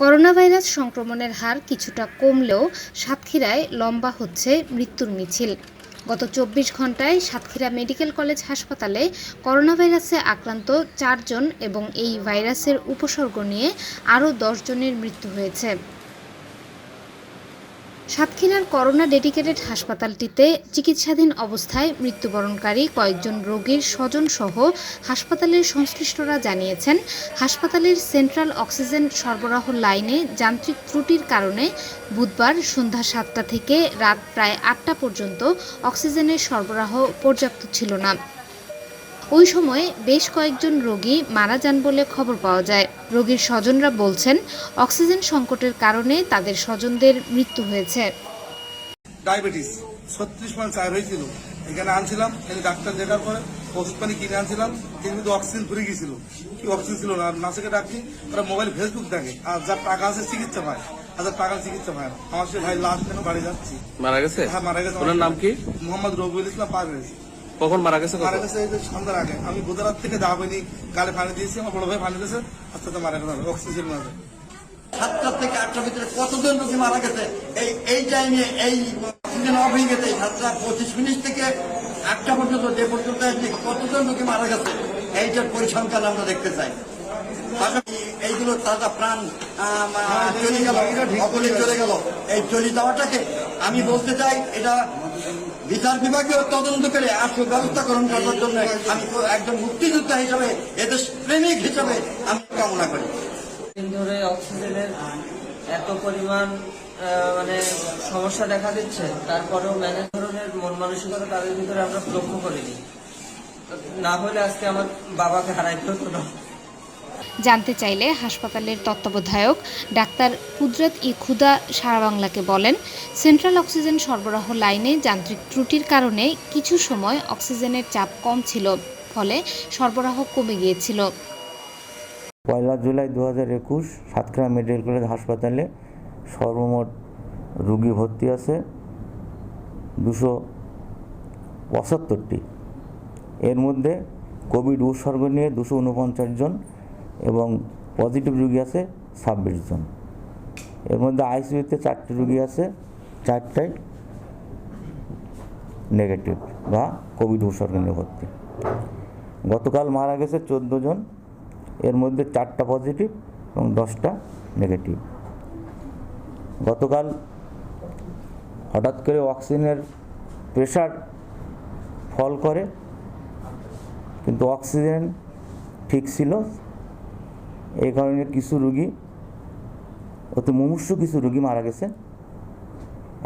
Corona virus সংক্রমণের হার কিছুটা কমলেও সাতক্ষীরায় লম্বা হচ্ছে মৃত্যুর মিছিল। গত চব্বিশ ঘন্টায় সাতক্ষীরা মেডিকেল কলেজ হাসপাতালে করোনা ভাইরাসে আক্রান্ত চারজন এবং এই ভাইরাসের উপসর্গ নিয়ে আরও জনের মৃত্যু হয়েছে। সাতক্ষীরার করোনা ডেডিকেটেড হাসপাতালটিতে চিকিৎসাধীন অবস্থায় মৃত্যুবরণকারী কয়েকজন রোগীর স্বজনসহ হাসপাতালের সংশ্লিষ্টরা জানিয়েছেন, হাসপাতালের সেন্ট্রাল অক্সিজেন সরবরাহ লাইনে যান্ত্রিক ত্রুটির কারণে বুধবার সন্ধ্যা সাতটা থেকে রাত প্রায় আটটা পর্যন্ত অক্সিজেনের সরবরাহ পর্যাপ্ত ছিল না। ওই সময় বেশ কয়েকজন রোগী মারা যান বলে খবর পাওয়া যায়। রোগীর স্বজনরা বলছেন অক্সিজেন সংকটের কারণে তাদের স্বজনদের মৃত্যু হয়েছে। ডায়াবেটিস ছত্রিশ পয়েন্ট চার হয়েছিল। এখানে আনছিলাম এখানে ডাক্তার দেখার পরে ওষুধ পানি কিনে আনছিলাম কিন্তু অক্সিজেন ফুরে গেছিল কি অক্সিজেন ছিল না নার্সকে ডাকছি ওরা মোবাইল ফেসবুক দেখে আর যার টাকা আছে চিকিৎসা পায়। আর যার টাকা চিকিৎসা পায় না। আমার সে ভাই লাস্ট কেন বাড়ি যাচ্ছি। মারা গেছে? হ্যাঁ মারা গেছে ওনার নাম কি? মোহাম্মদ রবিউল ইসলাম পারভেজ। কখন মারা গেছে মারা গেছে সন্ধ্যার আগে। আমি গুজরাট থেকে হয়নি কালে পানি দিয়েছি, আমার বড় ভাই পানি দিয়েছে, আস্তে আস্তে মারা গেছে অক্সিজেন মারা সাতটা থেকে আটটার ভিতরে কতজন রোগী মারা গেছে? এই এই টাইমে এই অক্সিজেন অফ হয়ে গেছে সাতটা পঁচিশ মিনিট থেকে আটটা পর্যন্ত, যে পর্যন্ত কতজন রোগী মারা গেছে? এইটার পরিসংখ্যান আমরা দেখতে চাই। এইগুলো তাজা প্রাণ চলে গেল অকলে চলে গেল। এই চলে যাওয়াটাকে আমি বলতে চাই এটা বিচার বিভাগীয় তদন্ত করে আসল ব্যবস্থা গ্রহণ করার জন্য আমি একজন মুক্তিযোদ্ধা হিসাবে এদেশ প্রেমিক হিসাবে আমি কামনা করি। ধরে অক্সিজেনের এত পরিমাণ আহ, মানে সমস্যা দেখা দিচ্ছে তারপরেও ম্যানেজ ধরনের মন মানসিকতা তাদের ভিতরে আমরা লক্ষ্য করিনি। না হলে আজকে আমার বাবাকে হারাইতে হতো না। জানতে চাইলে হাসপাতালের তত্ত্বাবধায়ক ডাক্তার কুদরত ই খুদা সারা বাংলাকে বলেন, সেন্ট্রাল অক্সিজেন সরবরাহ লাইনে যান্ত্রিক ত্রুটির কারণে কিছু সময় অক্সিজেনের চাপ কম ছিল, ফলে সরবরাহ কমে গিয়েছিল। পয়লা জুলাই দু হাজার একুশ সাতক্ষীরা মেডিকেল কলেজ হাসপাতালে সর্বমোট রুগী ভর্তি আছে দুশো পঁচাত্তরটি। এর মধ্যে কোভিড উৎসর্গ নিয়ে দুশো উনপঞ্চাশ জন এবং পজিটিভ রুগী আছে ছাব্বিশ জন। এর মধ্যে আইসিইউতে চারটি রুগী আছে, চারটাই নেগেটিভ বা কোভিড উপসর্গ নিয়ে ভর্তি গতকাল মারা গেছে চোদ্দ জন, এর মধ্যে চারটা পজিটিভ এবং দশটা নেগেটিভ গতকাল হঠাৎ করে অক্সিজেনের প্রেশার ফল করে, কিন্তু অক্সিজেন ঠিক ছিল এই কারণে কিছু রুগী, অতি মুমূর্ষ কিছু রুগী মারা গেছে।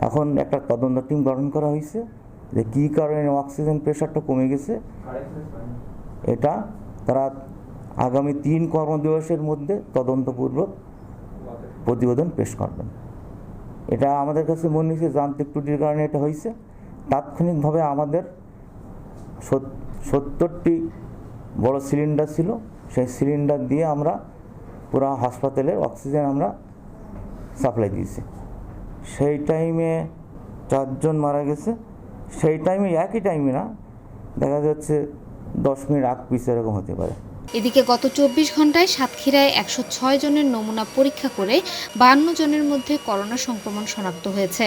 এখন একটা তদন্ত টিম গঠন করা হয়েছে যে কী কারণে অক্সিজেন প্রেশারটা কমে গেছে। এটা তারা আগামী তিন কর্মদিবসের মধ্যে তদন্তপূর্বক প্রতিবেদন পেশ করবেন। এটা আমাদের কাছে মনে হয়েছে যান্ত্রিক ত্রুটির কারণে এটা হয়েছে। তাৎক্ষণিকভাবে আমাদের সত্তরটি বড় সিলিন্ডার ছিল। সেই সিলিন্ডার দিয়ে আমরা পুরো হাসপাতালে অক্সিজেন আমরা সাপ্লাই দিয়েছি। সেই টাইমে চারজন মারা গেছে। সেই টাইমে একই টাইমে না, দেখা যাচ্ছে দশ মিনিট আগ পিছ এরকম হতে পারে। এদিকে গত চব্বিশ ঘন্টায় সাতক্ষীরায় একশো ছয় জনের নমুনা পরীক্ষা করে বান্ন জনের মধ্যে করোনা সংক্রমণ শনাক্ত হয়েছে।